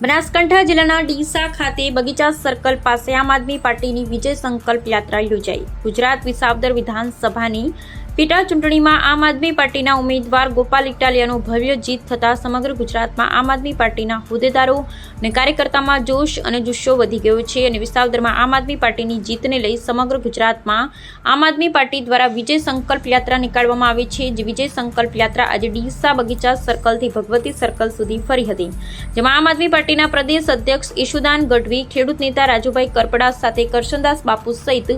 બનાસકાંઠા જિલ્લાના ડીસા ખાતે બગીચા સર્કલ પાસે આમ આદમી પાર્ટીની વિજય સંકલ્પ યાત્રા યોજાઈ. ગુજરાત વિસાવદર વિધાનસભાની પેટા ચૂંટણીમાં આમ આદમી પાર્ટીના ઉમેદવાર ગોપાલ ઇટાલિયાનો ભવ્ય જીત થતાં સમગ્ર ગુજરાતમાં આમ આદમી પાર્ટીના હોદ્દેદારો અને કાર્યકર્તામાં જોશ અને જુસ્સો વધી ગયો છે અને વિસાવદરમાં આમ આદમી પાર્ટીની જીતને લઈ સમગ્ર ગુજરાતમાં આમ આદમી પાર્ટી દ્વારા વિજય સંકલ્પ યાત્રા નીકાળવામાં આવી છે, જે વિજય સંકલ્પ યાત્રા આજે ડીસા બગીચા સર્કલથી ભગવતી સર્કલ સુધી ફરી હતી. જેમાં આમ આદમી પાર્ટીના પ્રદેશ અધ્યક્ષ ઈશુદાન ગઢવી, ખેડૂત નેતા રાજુભાઈ કરપડા સાથે કરશનદાસ બાપુ સહિત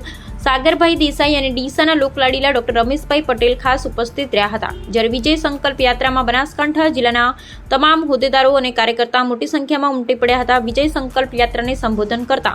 સાગરભાઈ દેસાઈ અને ડીસાના લોકલાડીલા ડોક્ટર રમેશભાઈ પટેલ ખાસ ઉપસ્થિત રહ્યા હતા. જ્યારે વિજય સંકલ્પ યાત્રામાં બનાસકાંઠા જિલ્લાના તમામ હોદ્દેદારો અને કાર્યકર્તા મોટી સંખ્યામાં ઉમટી પડ્યા હતા. વિજય સંકલ્પ યાત્રાને સંબોધન કરતા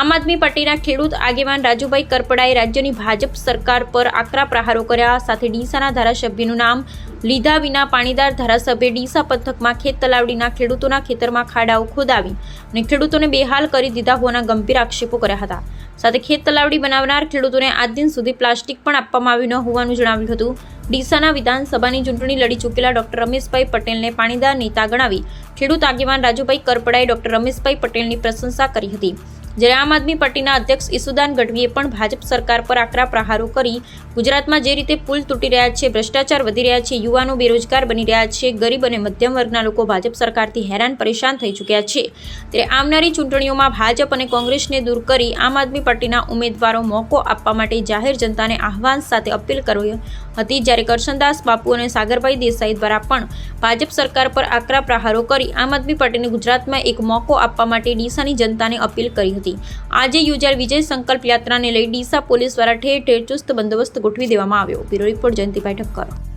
આમ આદમી પાર્ટીના ખેડૂત આગેવાન રાજુભાઈ કરપડાએ રાજ્યની ભાજપ સરકાર પર આકરા પ્રહારો કર્યા. સાથે ડીસાના ધારાસભ્યનું નામ લીધા વિના પાણીદાર ધારાસભ્ય ડીસા પંથકમાં ખેત તલાવડીના ખેડૂતોના ખેતરમાં ખાડાઓ ખોદાવી અને ખેડૂતોને બેહાલ કરી દીધા હોવાના ગંભીર આક્ષેપો કર્યા હતા. સાથે ખેત તલાવડી બનાવનાર ખેડૂતોને આજ દિન સુધી પ્લાસ્ટિક પણ આપવામાં આવ્યું ન હોવાનું જણાવ્યું હતું. ડીસાના વિધાનસભાની ચૂંટણી લડી ચૂકેલા ડોક્ટર રમેશભાઈ પટેલને પાણીદાર નેતા ગણાવી ખેડૂત આગેવાન રાજુભાઈ કરપડાએ ડોક્ટર રમેશભાઈ પટેલની પ્રશંસા કરી હતી. જ્યારે આમ આદમી પાર્ટીના અધ્યક્ષ ઈસુદાન ગઢવીએ પણ ભાજપ સરકાર પર આકરા પ્રહારો કરી ગુજરાતમાં જે રીતે પુલ તૂટી રહ્યા છે, ભ્રષ્ટાચાર વધી રહ્યા છે, યુવાનો બેરોજગાર બની રહ્યા છે, ગરીબ અને મધ્યમ વર્ગના લોકો ભાજપ સરકારથી હેરાન પરેશાન થઈ ચૂક્યા છે. ત્યારે આવનારી ચૂંટણીઓમાં ભાજપ અને કોંગ્રેસને દૂર કરી આમ આદમી પાર્ટીના ઉમેદવારો મોકો આપવા માટે જાહેર જનતાને આહવાન સાથે અપીલ કરી હતી, જ્યારે કરશનદાસ બાપુ અને સાગરભાઈ દેસાઈ દ્વારા પણ ભાજપ સરકાર પર આકરા પ્રહારો કરી આમ આદમી પાર્ટીને ગુજરાતમાં એક મોકો આપવા માટે ડીસાની જનતાને અપીલ કરી હતી. આજે યોજાયેલ વિજય સંકલ્પ યાત્રાને લઈ ડીસા પોલીસ દ્વારા ઠેર ઠેર ચુસ્ત બંદોબસ્ત ગોઠવી દેવામાં આવ્યો. Bureau report Jayantibhai Thakkar.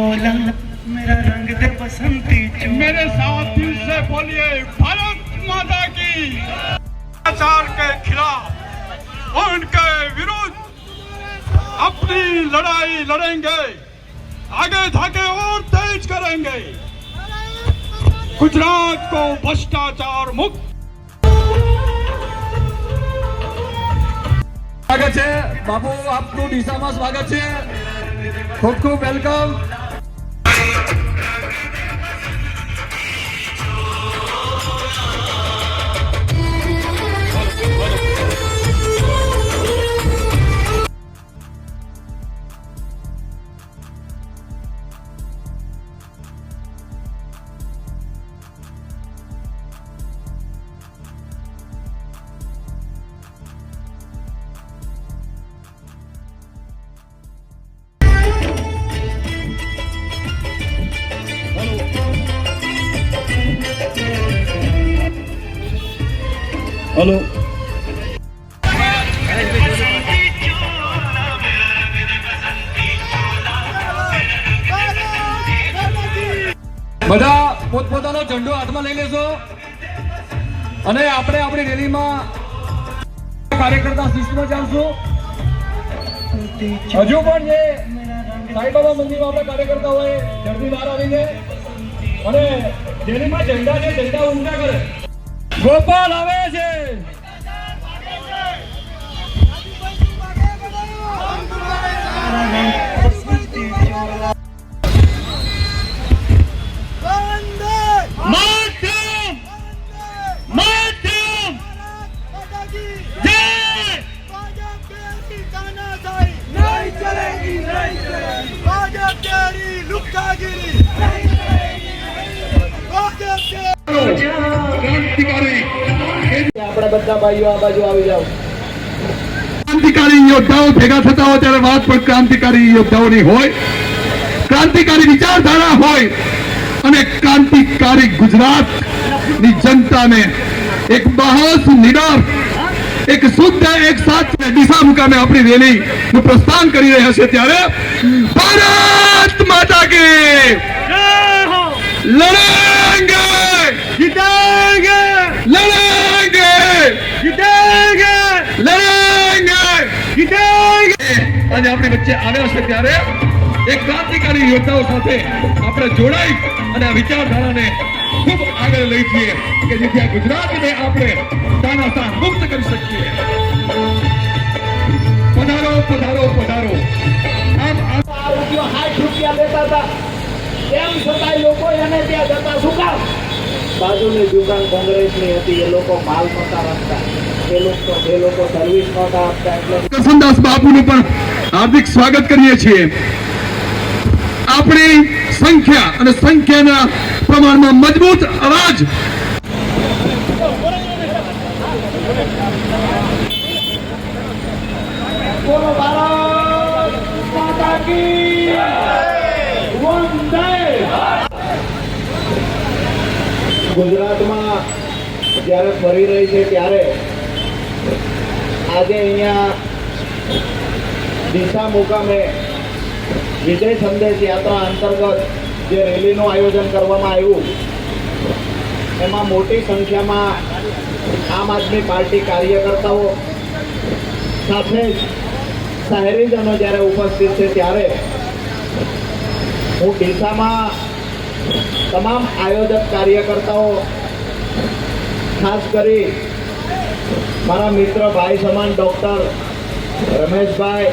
बसंती चोला मेरा रंग दे बसंती चोला मेरे साथ दिल से बोलिए भारत माता की अत्याचार के खिलाफ उनके विरुद्ध अपनी लड़ाई लड़ेंगे आगे धागे और तेज करेंगे गुजरात को भ्रष्टाचार मुक्त સ્વાગત છે બાપુ આપનું ડીસામાં સ્વાગત છે ખૂબ ખૂબ વેલકમ હલો. બધા પોતપોતાનો ઝંડો હાથમાં લઈ લેશો અને આપણે આપણી રેલીમાં કાર્યકર્તા શિસ્તમાં ચાલશું હજુ પણ જે સાંઈબાબા મંદિરમાં આપણે કાર્યકર્તા હોય જલ્દી બહાર આવીને અને રેલીમાં ઝંડા છે, ઝંડા ઊંચા કરે. ગોપાલ આવે છે Luca Guiri! Olha, બધા ભાઈઓ આ બાજુ આવી જાઓ. ક્રાંતિકારી યોદ્ધાઓ ભેગા થતા હોય ત્યારે વાત પણ ક્રાંતિકારી યોદ્ધાઓની હોય. ક્રાંતિકારી વિચારધારા હોય અને ક્રાંતિકારી ગુજરાતની જનતાને એક બહાસ, નિડર, એક શુદ્ધ, એક સાચી દિશા મુકામે આપણી રેલી પ્રસ્થાન કરી રહ્યા છે ત્યારે ભારત માતા કે લડેંગે આજે આપણી વચ્ચે આવ્યા છે ત્યારે એક ક્રાંતિકારી યોદ્ધાઓ સાથે આપણે જોડાઈ અને આ વિચારધારાને ખૂબ આગળ લઈ જઈએ કે જેથી આ ગુજરાતને આપણે તાનાશાહ મુક્ત કરી શકીએ. પધારો પધારો પધારો. આમ આમ આ રૂપિયો સાઠ રૂપિયા લેતા હતા. તેમ છતાં લોકો એને ત્યાં જતા શું કામ? બાજુની દુકાન કોંગ્રેસની હતી એ લોકો માલ નહોતા રાખતા એ લોકો એ લોકો સર્વિસ નહોતા આપતા એટલે કરસનદાસ બાપુની પણ હાર્દિક સ્વાગત કરીએ છીએ. આપણી સંખ્યા અને સંખ્યાના પ્રમાણમાં મજબૂત અવાજ. ગુજરાતમાં જ્યારે ફરી રહી છે ત્યારે આજે અહીંયા દિશા મુકામે વિજય સંદેશ યાત્રા અંતર્ગત જે રેલીનું આયોજન કરવામાં આવ્યું, એમાં મોટી સંખ્યામાં આમ આદમી પાર્ટી કાર્યકર્તાઓ સાથે જ શહેરીજનો જ્યારે ઉપસ્થિત છે ત્યારે હું ડીસામાં તમામ આયોજક કાર્યકર્તાઓ, ખાસ કરી મારા મિત્ર ભાઈ સમાન ડૉક્ટર રમેશભાઈ